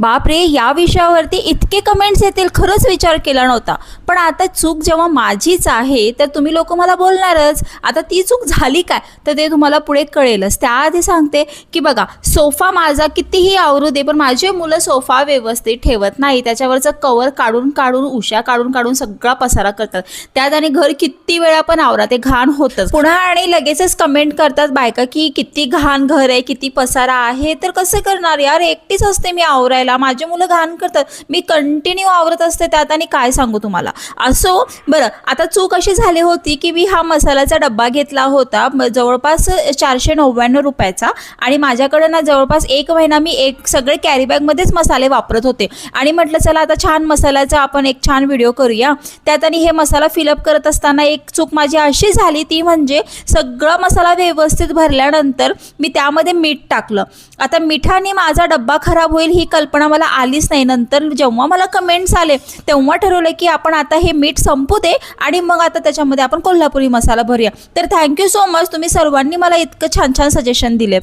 बापरे या विषयावरती इतके कमेंट्स येतील खरंच विचार केला नव्हता. पण आता चूक जेव्हा माझीच आहे तर तुम्ही लोक मला बोलणारच. आता ती चूक झाली काय? तर ते तुम्हाला पुढे कळेलच. त्याआधी सांगते की बघा सोफा माझा कितीही आवरू दे पण माझी मुलं सोफा व्यवस्थित ठेवत नाही. त्याच्यावरचं कवर काढून काढून उशा काढून काढून सगळा पसारा करतात. त्यात आणि घर किती वेळा पण आवरा ते घाण होतच. पुन्हा आणि लगेचच कमेंट करतात बायका की किती घाण घर आहे किती पसारा आहे तर कसं करणार? यार एकटीच असते मी आवरायला. माझी मुलं घाण करतात. मी कंटिन्यू आवरत असते त्यात आणि काय सांगू तुम्हाला? असो बरं आता चूक अशी झाली होती की मी हा मसाल्याचा डब्बा घेतला होता जवळपास चारशे नव्याण्णव रुपयाचा आणि माझ्याकडं ना जवळपास एक महिना मी एक सगळे कॅरीबॅगमध्येच मसाले वापरत होते. आणि म्हटलं चला आता छान मसाल्याचा आपण एक छान व्हिडिओ करूया. त्यात आणि हे मसाला फिलअप करत असताना एक चूक माझी अशी झाली ती म्हणजे सगळा मसाला व्यवस्थित भरल्यानंतर मी त्यामध्ये मीठ टाकलं. आता मिठाने माझा डब्बा खराब होईल ही कल्पना कल्पना मला आलीच नाही. नंतर जेव्हा मला कमेंट्स आले तेव्हा ठरवलं की आपण आता हे मीठ संपू दे आणि मग आता त्याच्यामध्ये आपण कोल्हापुरी मसाला भरूया. तर थँक्यू सो मच तुम्ही सर्वांनी मला इतकं छान छान सजेशन दिले